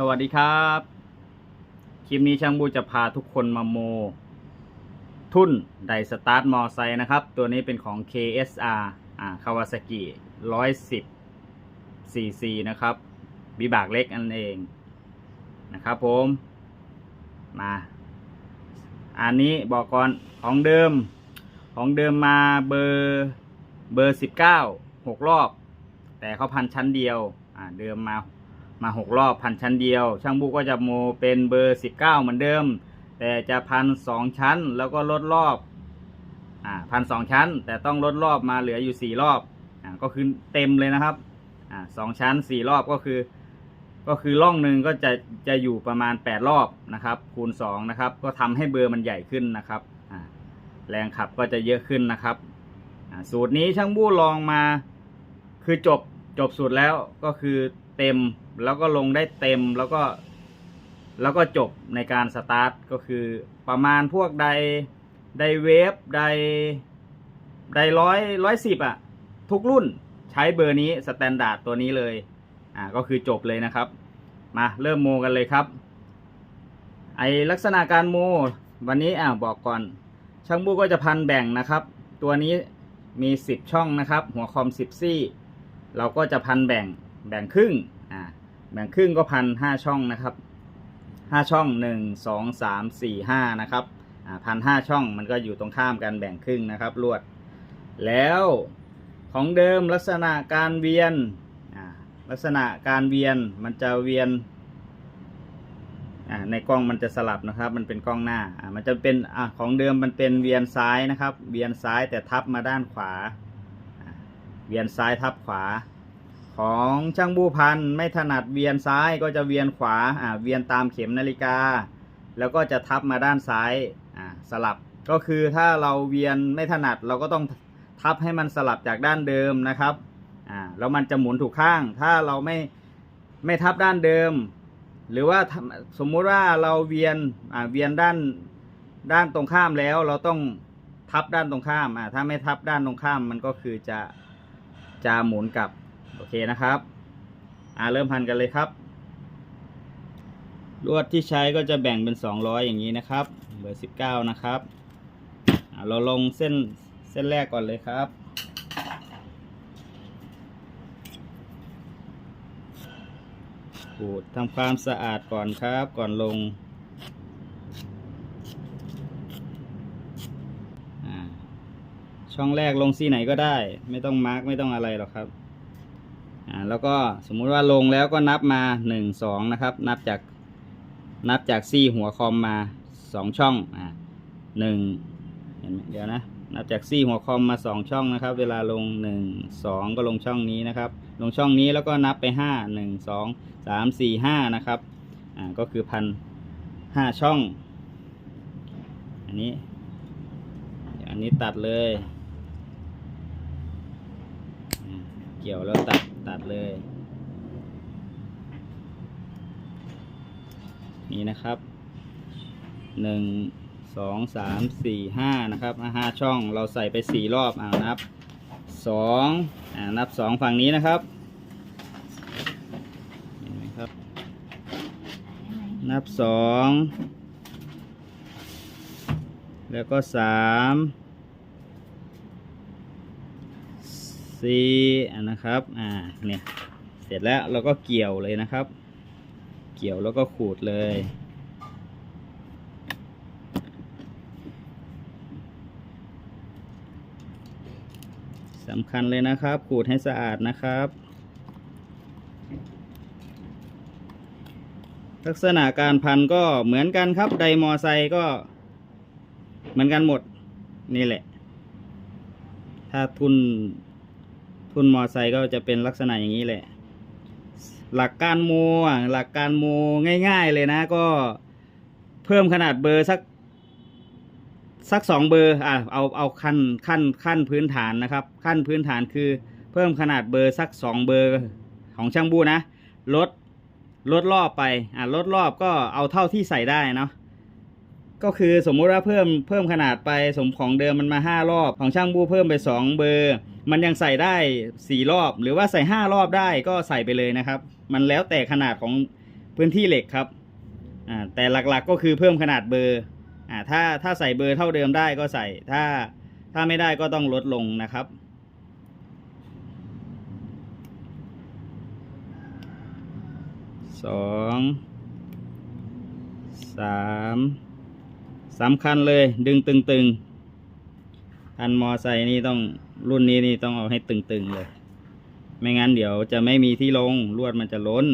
สวัสดีครับ คลิปนี้ช่างบูจะพาทุกคนมาโม ทุ่นไดสตาร์ทมอไซค์นะครับ ตัวนี้เป็นของ KSR อ่าคาวาซากิ110 cc นะครับบิบากเล็กอันเองนะครับผมมา อันนี้บอกก่อนของเดิม ของเดิมมาเบอร์เบอร์ 19 6 รอบ แต่เขาพันชั้นเดียว อ่าเดิมมา มาหกรอบพันชั้นเดียว ช่างบูก็จะโมเป็นเบอร์สิบเก้าเหมือนเดิม แต่จะพันสองชั้นแล้วก็ลดรอบอ่าพันสองชั้น แต่ต้องลดรอบมาเหลืออยู่สี่รอบอ่าก็คือเต็มเลยนะครับอ่าสองชั้นสี่รอบก็คือ ก็คือร่องหนึ่งก็จะจะอยู่ประมาณแปดรอบนะครับ คูณสองนะครับ ก็ทำให้เบอร์มันใหญ่ขึ้นนะครับอ่าแรงขับก็จะเยอะขึ้นนะครับสูตรนี้ช่างบูลองมา คือจบจบสูตรแล้วก็คือ เต็ม แล้วก็ลงได้เต็มแล้วก็ แล้วก็จบในการสตาร์ทก็คือประมาณพวกไดไดเวฟไดไดร้อยร้อยสิบอะ ทุกรุ่นใช้เบอร์นี้สแตนดาร์ดตัวนี้เลย อ่าก็คือจบเลยนะครับ มาเริ่มโมกันเลยครับ ไอลักษณะการโม วันนี้อ่าบอกก่อน ช่างบูก็จะพันแบ่งนะครับ ตัวนี้มี 10 ช่องนะครับ หัวคอม 10 ซี่ เราก็จะพันแบ่ง แบ่งครึ่งอ่าแบ่งครึ่งก็พันห้าช่องนะครับห้าช่องหนึ่งสองสามสี่ห้านะครับอ่าพันห้าช่องมันก็อยู่ตรงข้ามกันแบ่งครึ่งนะครับลวด แล้วของเดิมลักษณะการเวียนอ่าลักษณะการเวียนมันจะเวียนอ่าในกล้องมันจะสลับนะครับ มันเป็นกล้องหน้าอ่ามันจะเป็นอ่าของเดิมมันเป็นเวียนซ้ายนะครับ เวียนซ้ายแต่ทับมาด้านขวา เวียนซ้ายทับขวา ของช่างบูพันไม่ถนัดเวียนซ้ายก็จะเวียนขวาอ่าเวียนตามเข็มนาฬิกา แล้วก็จะทับมาด้านซ้ายอ่าสลับก็คือถ้าเราเวียนไม่ถนัดเราก็ต้องทับให้มันสลับจากด้านเดิมนะครับอ่าแล้วมันจะหมุนถูกข้าง ถ้าเราไม่ไม่ทับด้านเดิม หรือว่าสมมุติว่าเราเวียนอ่าเวียนด้านด้านตรงข้ามแล้วเราต้องทับด้านตรงข้ามอ่าถ้าไม่ทับด้านตรงข้ามมันก็คือจะจะหมุนกลับ โอเคนะครับอ่าเริ่มพันกันเลยครับ ลวดที่ใช้ก็จะแบ่งเป็น 200 อย่างนี้นะครับ เบอร์ 19 นะครับอ่าเราลงเส้นเส้นแรกก่อนเลยครับ ขูดทำความสะอาดก่อนครับ ก่อนลงอ่าช่องแรกลงซี่ไหนก็ได้ ไม่ต้องมาร์กไม่ต้องอะไรหรอกครับาแล้วก็สมมุติว่าลงแล้วก็นับมาหนึ่งสองนะครับ นับจากนับจากซี่หัวคอมมาสองช่องอ่าหนึ่งเห็นไหมเดี๋ยวนะนับจากซี่หัวคอมมาสองช่องนะครับ เวลาลงหนึ่งสองก็ลงช่องนี้นะครับ ลงช่องนี้แล้วก็นับไปห้าหนึ่งสองสามสี่ห้านะครับอ่าก็คือพันห้าช่อง อันนี้อันนี้ตัดเลย เกี่ยวแล้วตัด ตัดเลย นี่นะครับหนึ่งสองสามสี่ห้านะครับห้าช่องเราใส่ไปสี่รอบอ่านับสองอ่านับสองฝั่งนี้นะครับเห็นไหมครับ นับสองแล้วก็สาม สี่อะนะครับอ่าเนี่ยเสร็จแล้วเราก็เกี่ยวเลยนะครับ เกี่ยวแล้วก็ขูดเลย สำคัญเลยนะครับ ขูดให้สะอาดนะครับ ลักษณะการพันก็เหมือนกันครับ ไดมอไซก็เหมือนกันหมดนี่แหละ ถ้าทุน ทุนมอไซค์ก็จะเป็นลักษณะอย่างนี้แหละ หลักการโม่หลักการโมง่าย ๆเลยนะ ก็เพิ่มขนาดเบอร์สักสักสองเบอร์อะเอาเอาขั้นขั้นขั้นพื้นฐานนะครับ ขั้นพื้นฐานคือเพิ่มขนาดเบอร์สักสองเบอร์ของช่างบูนะลดลดรอบไปอะลดรอบก็เอาเท่าที่ใส่ได้เนาะก็คือสมมุติว่าเพิ่มเพิ่มขนาดไปสมของเดิมมันมาห้ารอบของช่างบูเพิ่มไปสองเบอร์ มันยังใส่ได้สี่รอบ หรือว่าใส่ห้ารอบได้ก็ใส่ไปเลยนะครับ มันแล้วแต่ขนาดของพื้นที่เหล็กครับอ่าแต่หลักๆก็คือเพิ่มขนาดเบอร์อ่าถ้าถ้าใส่เบอร์เท่าเดิมได้ก็ใส่ถ้าถ้าไม่ได้ก็ต้องลดลงนะครับสองสามสำคัญเลยดึงตึงๆพันมอไซค์นี่ต้อง รุ่นนี้นี่ต้องเอาให้ตึงๆเลย ไม่งั้นเดี๋ยวจะไม่มีที่ลงลวดมันจะล้น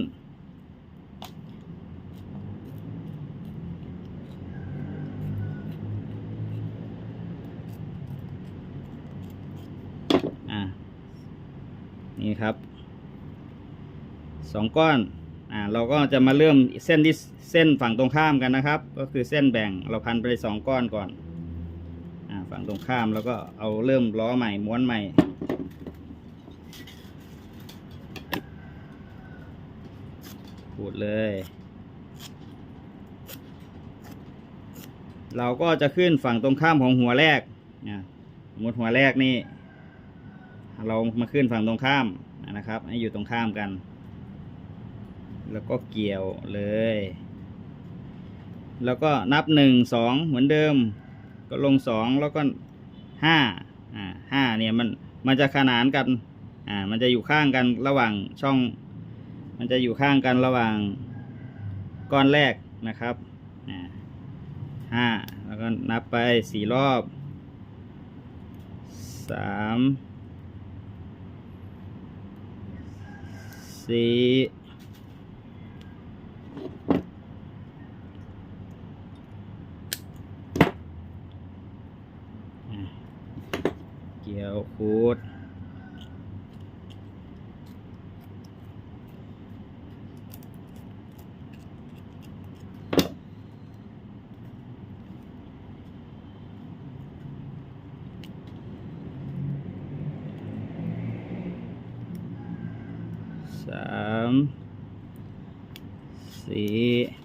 อะ นี่ครับสองก้อน อ่า เราก็จะมาเริ่มเส้นที่เส้นฝั่งตรงข้ามกันนะครับ ก็คือเส้นแบ่งเราพันไปสองก้อนก่อน ฝั่งตรงข้ามแล้วก็เอาเริ่มล้อใหม่ม้วนใหม่พูดเลย เราก็จะขึ้นฝั่งตรงข้ามของหัวแรกนะสมมติหัวแรกนี่ เรามาขึ้นฝั่งตรงข้ามนะครับให้อยู่ตรงข้ามกัน แล้วก็เกี่ยวเลย แล้วก็นับหนึ่งสองเหมือนเดิม ก็ลงสองแล้วก็ห้าอ่าห้าเนี่ยมันมันจะขนานกันอ่ามันจะอยู่ข้างกันระหว่างช่อง มันจะอยู่ข้างกันระหว่างก้อนแรกนะครับอ่าห้าแล้วก็นับไปสี่รอบสามสี่อะ เกี่ยวขูดสามสี่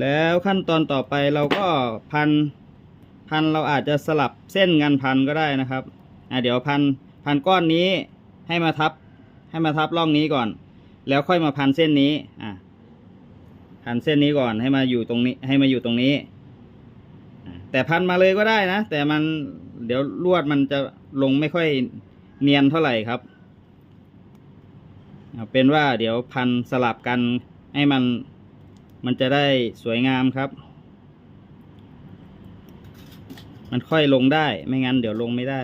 แล้ว ขั้นตอนต่อไปเราก็พันพันเราอาจจะสลับเส้นงานพันก็ได้นะครับอะเดี๋ยวพันพันก้อนนี้ให้มาทับให้มาทับร่องนี้ก่อน แล้วค่อยมาพันเส้นนี้อะพันเส้นนี้ก่อนให้มาอยู่ตรงนี้ให้มาอยู่ตรงนี้ แต่พันมาเลยก็ได้นะ แต่มันเดี๋ยวลวดมันจะลงไม่ค่อยเนียนเท่าไหร่ครับเป็นว่าเดี๋ยวพันสลับกันให้มัน มันจะได้สวยงามครับ มันค่อยลงได้ ไม่งั้นเดี๋ยวลงไม่ได้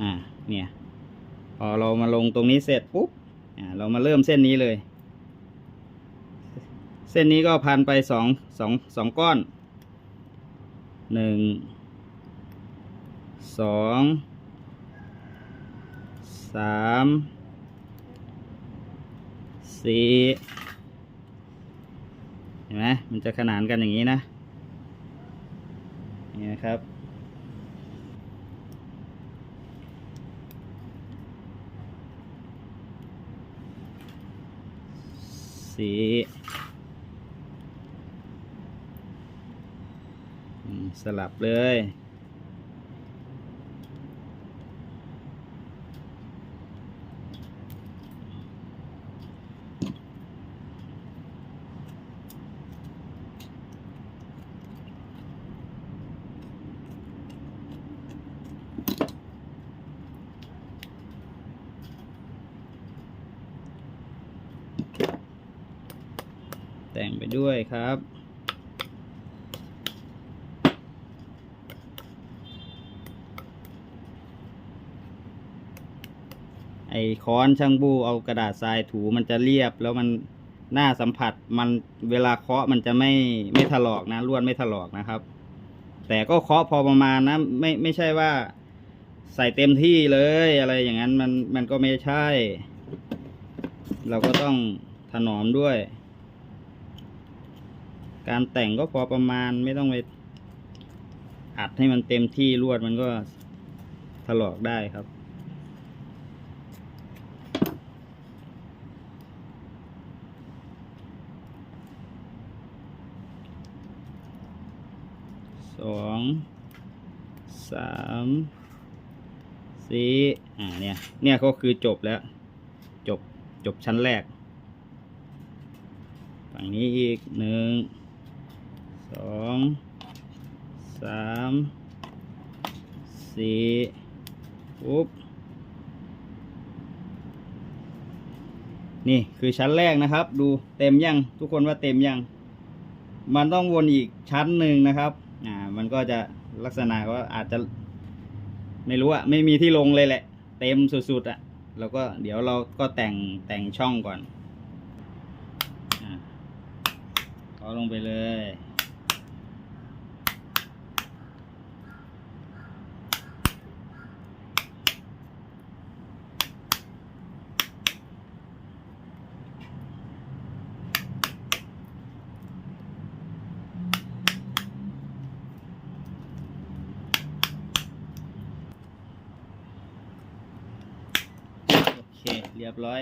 อ่าเนี่ย พอเรามาลงตรงนี้เสร็จปุ๊บอ่าเรามาเริ่มเส้นนี้เลย เส้นนี้ก็พันไปสองสองสองก้อน หนึ่งสองสามสี่เห็นไหมมันจะขนานกันอย่างนี้นะนี่นะครับ สี่อืม สลับเลยแต่งไปด้วยครับ ค้อนช่างบูเอากระดาษทรายถูมันจะเรียบ แล้วมันหน้าสัมผัสมันเวลาเคาะมันจะไม่ไม่ถลอกนะลวดไม่ถลอกนะครับ แต่ก็เคาะพอประมาณนะไม่ไม่ใช่ว่าใส่เต็มที่เลยอะไรอย่างนั้นมันมันก็ไม่ใช่ เราก็ต้องถนอมด้วย การแต่งก็พอประมาณไม่ต้องไปอัดให้มันเต็มที่ลวดมันก็ถลอกได้ครับ องสามสี่อ่าเนี่ยเนี่ยก็คือจบแล้ว จบจบชั้นแรก ฝั่งนี้อีกหนึ่งสองสามสี่ปุ๊บนี่คือชั้นแรกนะครับ ดูเต็มยังทุกคนว่าเต็มยัง มันต้องวนอีกชั้นหนึ่งนะครับ อ่า มันก็จะลักษณะว่าอาจจะ ไม่รู้อะไม่มีที่ลงเลยแหละ เต็มสุดๆอะแล้วก็เดี๋ยวเราก็แต่งแต่งช่องก่อนอ่าเอาลงไปเลย รียบร้อย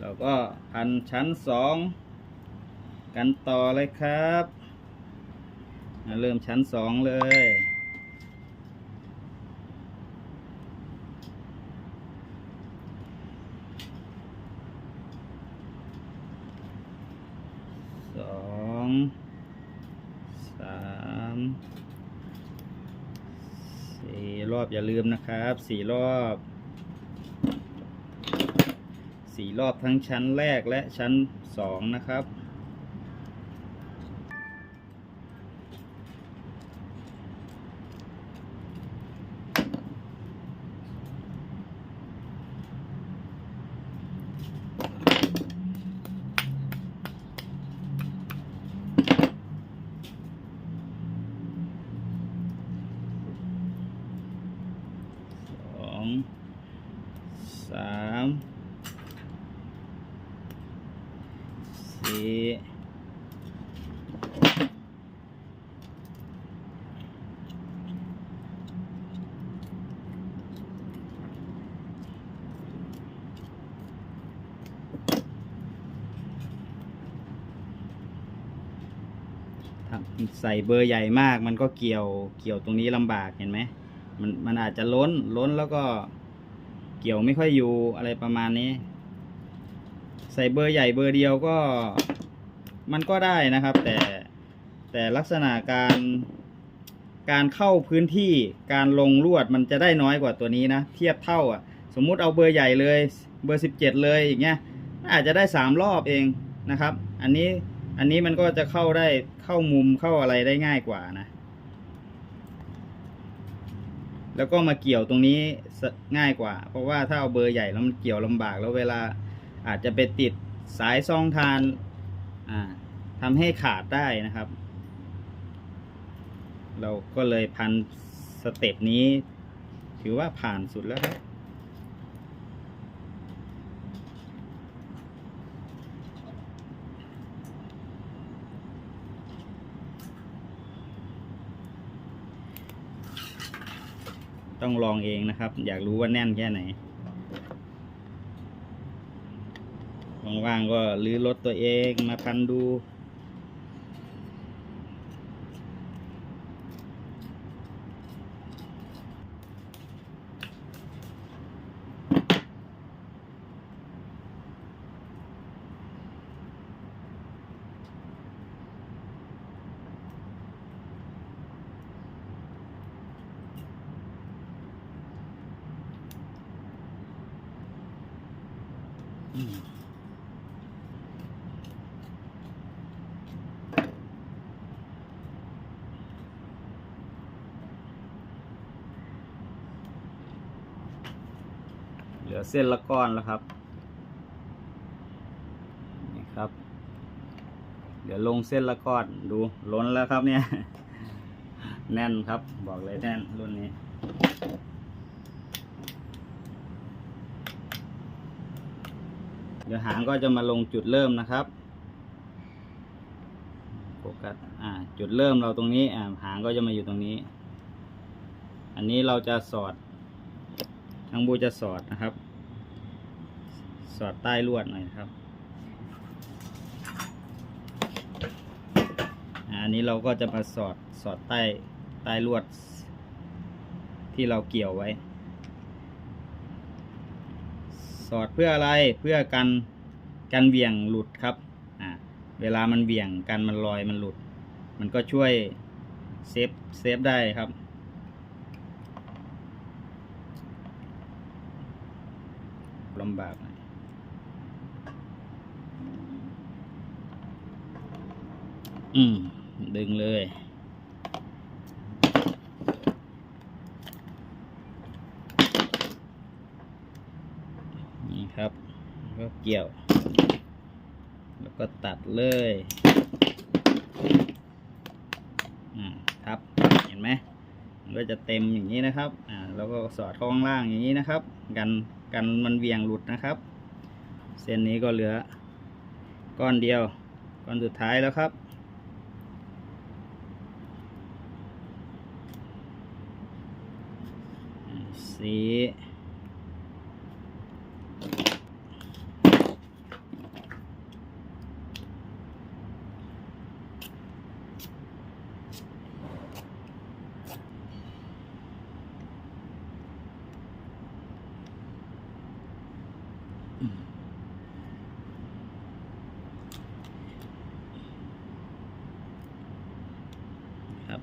เราก็พันชั้นสองกันต่อเลยครับเริ่มชั้นสองเลยสองสามสี่รอบอย่าลืมนะครับสี่รอบ สี่รอบทั้งชั้นแรกและชั้นสองนะครับ สอง สาม สี่ถ้า ใส่เบอร์ใหญ่มาก มันก็เกี่ยวเกี่ยวตรงนี้ลำบากเห็นไหมมันมันอาจจะล้นล้นแล้วก็เกี่ยวไม่ค่อยอยู่อะไรประมาณนี้ ใส่เบอร์ใหญ่เบอร์เดียวก็ มันก็ได้นะครับ แต่แต่ลักษณะการการเข้าพื้นที่การลงลวดมันจะได้น้อยกว่าตัวนี้นะ เทียบเท่าอะ สมมุติเอาเบอร์ใหญ่เลย เบอร์สิบเจ็ดเลยอย่างเงี้ยอาจจะได้สามรอบเองนะครับ อันนี้ อันนี้มันก็จะเข้าได้เข้ามุมเข้าอะไรได้ง่ายกว่านะ แล้วก็มาเกี่ยวตรงนี้ง่ายกว่า เพราะว่าถ้าเอาเบอร์ใหญ่แล้วมันเกี่ยวลำบากแล้วเวลาอาจจะไปติดสายซองทานทำให้ขาดได้นะครับ เราก็เลยพันสเต็ปนี้ ถือว่าผ่านสุดแล้วครับ ต้องลองเองนะครับ อยากรู้ว่าแน่นแค่ไหนว่างๆก็รื้อรถตัวเองมาพันดู อืม เส้นละก้อนแล้วครับ นี่ครับ เดี๋ยวลงเส้นละก้อนดูล้นแล้วครับเนี่ย แน่นครับบอกเลยแน่นรุ่นนี้เดี๋ยวหางก็จะมาลงจุดเริ่มนะครับโฟกัสอ่าจุดเริ่มเราตรงนี้อ่าหางก็จะมาอยู่ตรงนี้ อันนี้เราจะสอดช่างบูจะสอดนะครับ สอดใต้ลวดหน่อยครับอันนี้เราก็จะมาสอดสอดใต้ใต้ลวด ที่เราเกี่ยวไว้ สอดเพื่ออะไรเพื่อกันกันเวี่ยงหลุดครับอ่าเวลามันเวี่ยงกันมันลอยมันหลุด มันก็ช่วยเซฟเซฟได้ครับลำบากหน่ อืม ดึงเลย นี่ครับ ก็เกี่ยว แล้วก็ตัดเลยอ่าทับ เห็นไหมมันก็จะเต็มอย่างนี้นะครับ อ่า แล้วก็สอดเข้าข้างล่างอย่างนี้นะครับ กันกันมันเวียงหลุดนะครับ เส้นนี้ก็เหลือ ก้อนเดียว ก้อนสุดท้ายแล้วครับ นี้ ครับ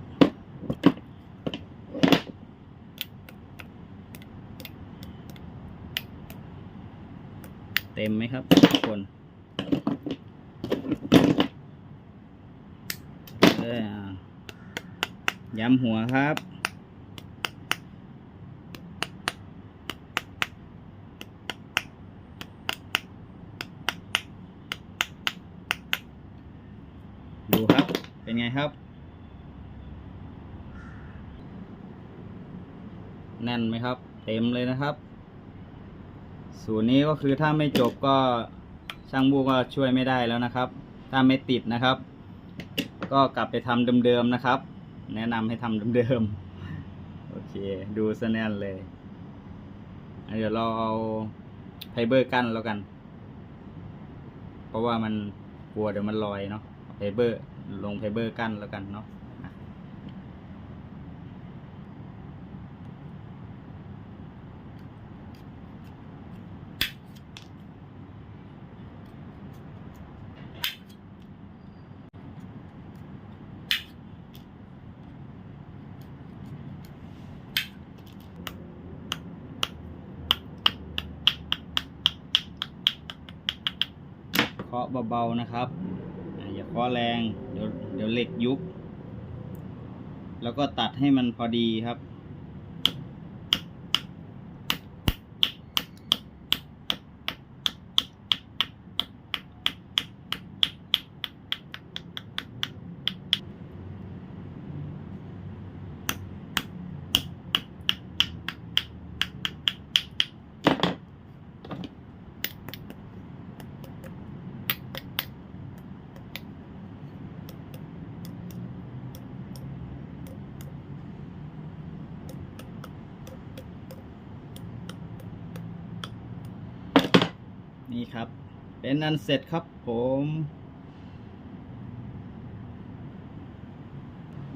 เต็มไหมครับทุกคนย้ำหัวครับ ดูครับ เป็นไงครับ แน่นไหมครับ เต็มเลยนะครับ สูตรนี้ก็คือถ้าไม่จบก็ช่างบูก็ช่วยไม่ได้แล้วนะครับ ถ้าไม่ติดนะครับ ก็กลับไปทำเดิมๆนะครับ แนะนำให้ทำเดิมๆโอเคดูซะแนนเลยเดี๋ยวเราเอาไฟเบอร์กั้นแล้วกัน เพราะว่ามันกลัวเดี๋ยวมันลอยเนาะไฟเบอร์ลงไฟเบอร์กั้นแล้วกันเนาะาะเบาๆนะครับอ่าอย่าเคาะแรงเดี๋ยวเดี๋ยวเหล็กยุบแล้วก็ตัดให้มันพอดีครับ นี่ครับ เป็นอันเสร็จครับผม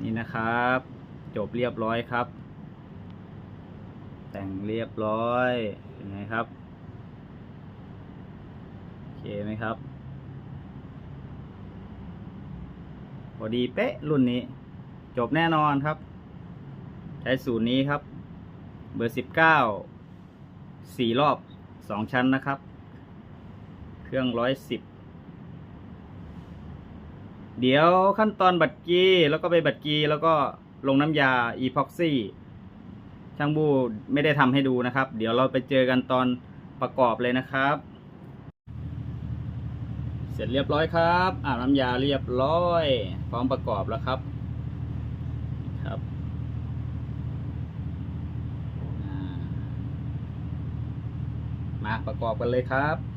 นี่นะครับ จบเรียบร้อยครับ แต่งเรียบร้อยเป็นไงครับโอเคไหมครับพอดีเป๊ะรุ่นนี้ จบแน่นอนครับ ใช้สูตรนี้ครับ เบอร์สิบเก้าสี่รอบสองชั้นนะครับ เครื่องร้อยสิบเดี๋ยวขั้นตอนบัดกีแล้วก็ไปบัดกีแล้วก็ลงน้ำยาอีพ็อกซี่ช่างบูไม่ได้ทำให้ดูนะครับ เดี๋ยวเราไปเจอกันตอนประกอบเลยนะครับ เสร็จเรียบร้อยครับอาบน้ำยาเรียบร้อย พร้อมประกอบแล้วครับครับมาประกอบกันเลยครับ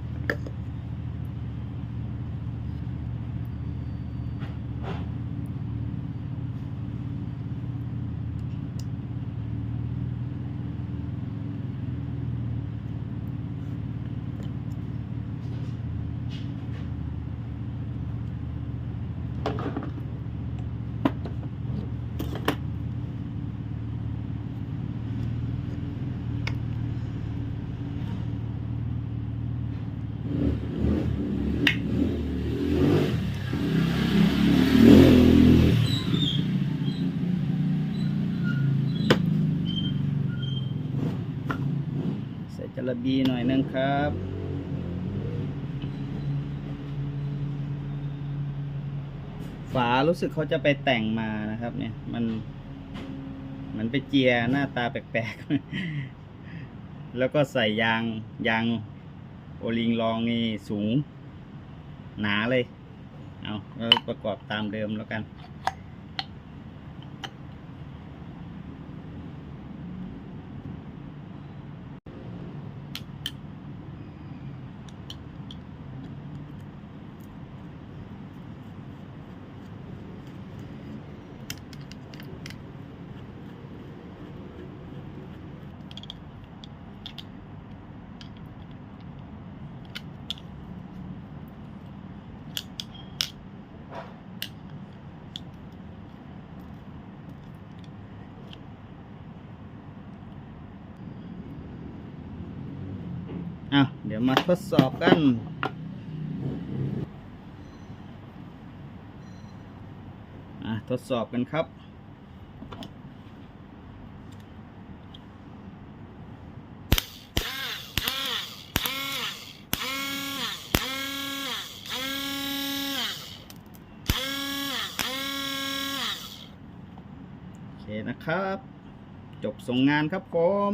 บีหน่อยนึงครับ ฝารู้สึกเขาจะไปแต่งมานะครับเนี่ย มันมันไปเจียหน้าตาแปลกๆ แล้วก็ใส่ยางยางโอลิงลองนี่สูง หนาเลย เอาเราประกอบตามเดิมแล้วกัน อะเดี๋ยวมาทดสอบกัน อะทดสอบกันครับโอเคนะครับ จบส่งงานครับผม